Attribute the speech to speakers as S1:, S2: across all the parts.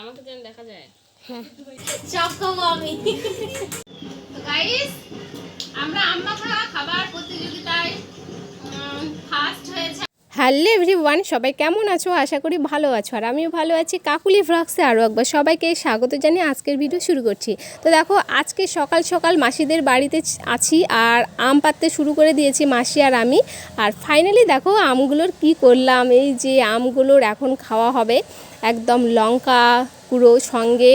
S1: আমাকে যেন দেখা যায়।
S2: আমি।
S1: আমরা আম্মা খাওয়া খাবার প্রতিযোগিতায় ফার্স্ট হয়েছে।
S3: হ্যালো এভরিওয়ান সবাই কেমন আছো? আশা করি ভালো আছো। আর আমিও ভালো আছি। কাকুলি ভ্লগসে আরও একবার সবাইকে স্বাগত জানিয়ে আজকের ভিডিও শুরু করছি। তো দেখো আজকে সকাল সকাল মাসিদের বাড়িতে আছি আর আম পাততে শুরু করে দিয়েছি মাসি আর আমি। আর ফাইনালি দেখো আমগুলোর কি করলাম? এই যে আমগুলোর এখন খাওয়া হবে। একদম লঙ্কা গুঁড়ো, সঙ্গে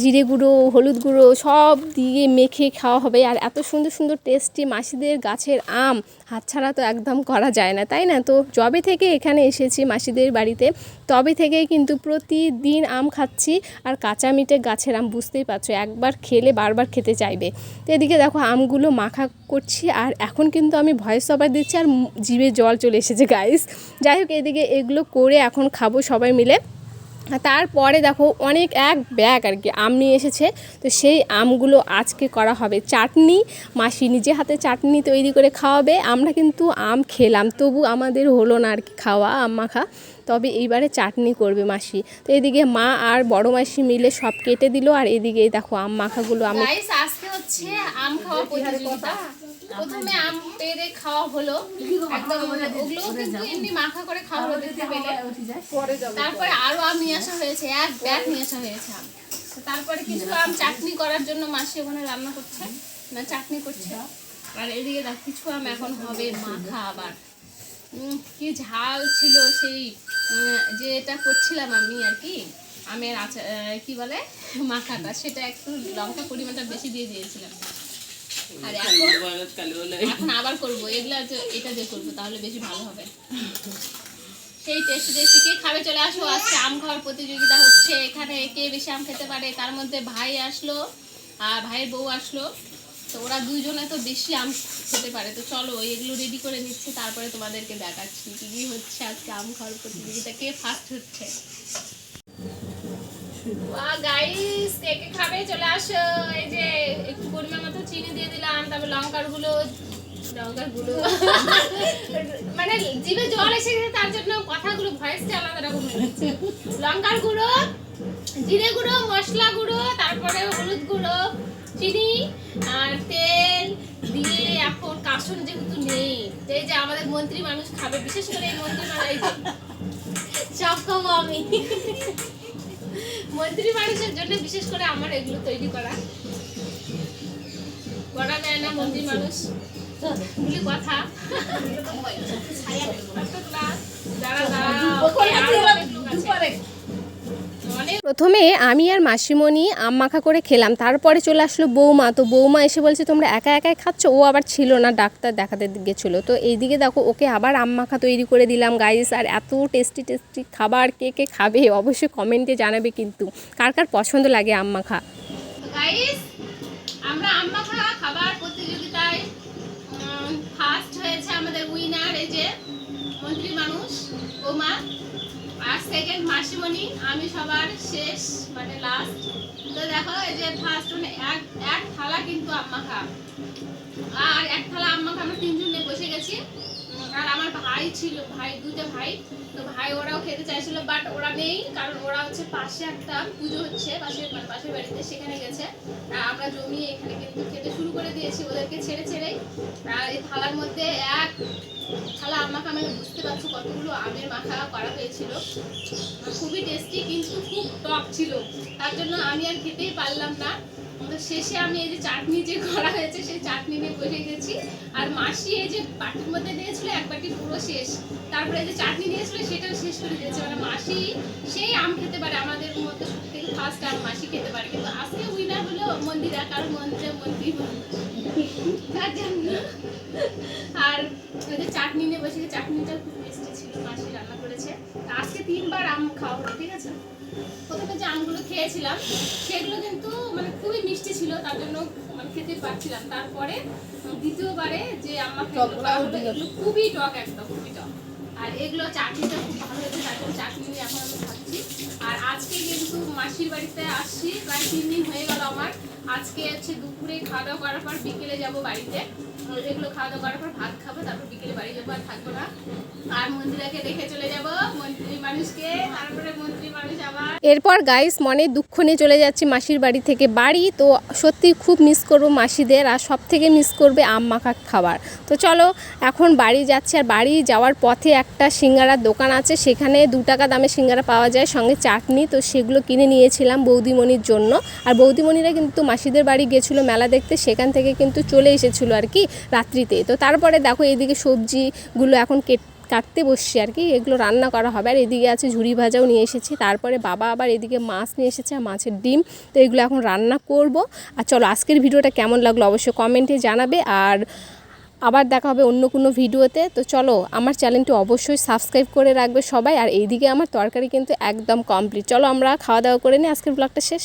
S3: জিরে গুঁড়ো, হলুদ গুঁড়ো সব দিয়ে মেখে খাওয়া হবে। আর এত সুন্দর সুন্দর টেস্টি মাসিদের গাছের আম হাতছাড়া তো একদম করা যায় না, তাই না? তো যবে থেকে এখানে এসেছি মাসিদের বাড়িতে, তবে থেকে কিন্তু প্রতিদিন আম খাচ্ছি। আর কাঁচা মিটে গাছের আম বুঝতেই পারছ, একবার খেলে বারবার খেতে চাইবে। তো এদিকে দেখো, আমগুলো মাখা করছি, আর এখন কিন্তু আমি ভয়েস ওভার দিচ্ছি, আর জিভে জল চলে এসেছে গাইস যাই হোক, এদিকে এগুলো করে এখন খাব সবাই মিলে। তারপরে দেখো অনেক এক ব্যাগ আর কি আম নিয়ে এসেছে। তো সেই আমগুলো আজকে করা হবে চাটনি। মাসি নিজে হাতে চাটনি তৈরি করে খাওয়াবে। আমরা কিন্তু আম খেলাম তবু আমাদের হলো না আর কি খাওয়া আম মাখা। তবে এইবারে চাটনি করবে মাসি। তো এদিকে মা আর বড় মাসি মিলে সব কেটে দিল। আর এদিকে দেখো আম মাখাগুলো আমি
S1: আজকে হচ্ছে আম খাওয়া প্রতিযোগিতা। প্রথমে আম পেরে খাওয়া হলো। একদম ওগুলো কিন্তু এমনি মাখা করে খাওয়া হলো দেখতে পেলে। তারপরে আরও আম নিয়ে আসা হয়েছে, এক ব্যাগ নিয়ে আসা হয়েছে আম। তারপরে কিছু আম চাটনি করার জন্য মাসি ওখানে রান্না করছে, না, চাটনি করছে। আর এদিকে দেখ, কিছু আম এখন হবে মাখা আবার। কি ঝাল ছিল সেই যে এটা করছিলাম আমি আর কি, আমের আচার কি বলে, মাখাটা, সেটা একটু লঙ্কা পরিমাণটা বেশি দিয়ে দিয়েছিলাম। আর এখন? এখন আবার করব এগুলা এটা দিয়ে করব তাহলে বেশি ভালো হবে। সেই টেস্টি টেস্টি কে খাবে চলে আসো আজকে আম খাওয়ার প্রতিযোগিতা হচ্ছে। এখানে কে বেশি আম খেতে পারে? তার মধ্যে ভাই আসলো আর ভাইয়ের বউ আসলো। তো ওরা দুইজনে তো বেশি আম খেতে পারে। তো চলো এগুলো রেডি করে নিচ্ছি তারপরে তোমাদেরকে দেখাচ্ছি কি কি হচ্ছে আজকে আম খাওয়ার প্রতিযোগিতা কে ফার্স্ট হচ্ছে। গাইস কে কে খাবে? চলে আসো। এই যে একটু পরিমাণ মতো চিনি দিয়ে দিলাম তারপর লঙ্কারগুলো লঙ্কারগুলো মানে জিভে জল এসে গেছে তার জন্য কথাগুলো ভয়েসটা আলাদা রকম হয়ে লঙ্কার গুঁড়ো জিরে গুঁড়ো মশলা গুঁড়ো তারপরে হলুদ গুঁড়ো চিনি আর তেল দিয়ে এখন কাসন যেহেতু নেই এই যে আমাদের মন্ত্রী মানুষ খাবে বিশেষ করে এই মন্ত্রী মানুষ
S2: সব খাব আমি।
S1: মন্ত্রী মানুষের জন্য বিশেষ করে আমার এগুলো তৈরি করা করা যায় না মন্ত্রী মানুষ বলি কথা যারা দাঁড়া, অনেক লোক আছে। অনেক
S3: প্রথমে আমি আর মাসিমণি আম মাখা করে খেলাম, তারপরে চলে আসলো বৌমা। তো বৌমা এসে বলছে, তোমরা একা একাই খাচ্ছ? ও আবার ছিল না, ডাক্তার দেখাতে গেছিল। তো এইদিকে দেখো, ওকে আবার আম মাখা তৈরি করে দিলাম গাইস আর এত টেস্টি টেস্টি খাবার কে কে খাবে অবশ্যই কমেন্টে জানাবে কিন্তু। কার কার পছন্দ লাগে আম মাখা?
S1: আর সেকেন্ড মাসিমণি, আমি সবার শেষ মানে লাস্ট তো দেখো, এই যে ফার্স্ট মানে এক এক থালা কিন্তু আম্মা খা আর এক থালা আম্মা খা আমরা তিনজন নিয়ে বসে গেছি। আর আমার ভাই ছিল, ভাই দুটো ভাই। তো ভাই ওরাও খেতে চাইছিল বাট ওরা নেই, কারণ ওরা হচ্ছে পাশে একটা পুজো হচ্ছে, পাশের মানে পাশের বাড়িতে সেখানে গেছে। আর আমরা জমিয়ে এখানে কিন্তু খেতে শুরু করে দিয়েছি ওদেরকে ছেড়ে ছেড়েই। আর এই থালার মধ্যে এক থালা আমাকে আমি বুঝতে পারছ কতগুলো আমের মাখা করা হয়েছিল। খুবই টেস্টি কিন্তু খুব টক ছিল। তার জন্য আমি আর খেতেই পারলাম না। তো শেষে আমি এই যে চাটনি যে করা হয়েছে, সেই চাটনি নিয়ে বসে গেছি। আর মাসি এই যে বাটির মধ্যে দিয়েছিল, এক বাটি পুরো শেষ। তারপরে যে চাটনি দিয়েছিল, সেটাও শেষ করে দিয়েছে। মানে মাসি, সেই আম খেতে পারে আমাদের মতো সত্যি ফার্স্ট আম মাসি খেতে পারে। কিন্তু আজকে উইনার হলো মন্দিরা, কারণ মন্দিরে মন্দির আর ওই যে চাটনি নিয়ে বসে চাটনিটা খুব টেস্টি ছিল মাসি রান্না করেছে। আজকে তিনবার আম খাওয়া হলো ঠিক আছে? প্রথমে যে আমগুলো খেয়েছিলাম সেগুলো কিন্তু মানে খুবই মিষ্টি ছিল তার জন্য মানে খেতে পারছিলাম। তারপরে দ্বিতীয়বারে যে আমাকে খুবই টক একদম খুবই টক। আর এগুলো চাটনিটা খুব ভালো হয়েছে তার জন্য চাটনি নিয়ে এখন আমি খাচ্ছি। আর আজকে কিন্তু মাসির বাড়িতে আসছি প্রায় তিন দিন হয়ে গেল আমার। আজকে হচ্ছে দুপুরে খাওয়া দাওয়া করার পর বিকেলে যাব বাড়িতে। এগুলো খাওয়া দাওয়া করার পর ভাত খাব, তারপর বিকেলে বাড়ি যাব আর থাকব না। আর মন্দিরাকে দেখে চলে যাব, মন্ত্রী মানুষকে, তারপরে মন্ত্রী মানুষ আবার।
S3: এরপর গাইস মনে দুঃখ নিয়ে চলে যাচ্ছি মাসির বাড়ি থেকে বাড়ি। তো সত্যি খুব মিস করব মাসিদের আর সব থেকে মিস করবে আম মাখা খাবার। তো চলো, এখন বাড়ি যাচ্ছি আর বাড়ি যাওয়ার পথে একটা সিঙ্গারার দোকান আছে, সেখানে দু টাকা দামে সিঙ্গারা পাওয়া যায়, সঙ্গে চাটনি। তো সেগুলো কিনে নিয়েছিলাম বৌদিমণির জন্য। আর বৌদিমণিরা কিন্তু মাসিদের বাড়ি গেছিল মেলা দেখতে, সেখান থেকে কিন্তু চলে এসেছিল আর কি রাত্রিতে। তো তারপরে দেখো এদিকে সবজিগুলো এখন কেট কাটতে বসছি আর কি, এগুলো রান্না করা হবে। আর এদিকে আছে ঝুড়ি ভাজাও নিয়ে এসেছি। তারপরে বাবা আবার এদিকে মাছ নিয়ে এসেছে, আর মাছের ডিম। তো এগুলো এখন রান্না করব। আর চলো আজকের ভিডিওটা কেমন লাগল অবশ্যই কমেন্টে জানাবে। আর আবার দেখা হবে অন্য কোনো ভিডিওতে। তো চলো আমার চ্যানেলটি অবশ্যই সাবস্ক্রাইব করে রাখবে সবাই। আর এইদিকে আমার তরকারি কিন্তু একদম কমপ্লিট চলো আমরা খাওয়া দাওয়া করে নিই। আজকের ব্লগটা শেষ।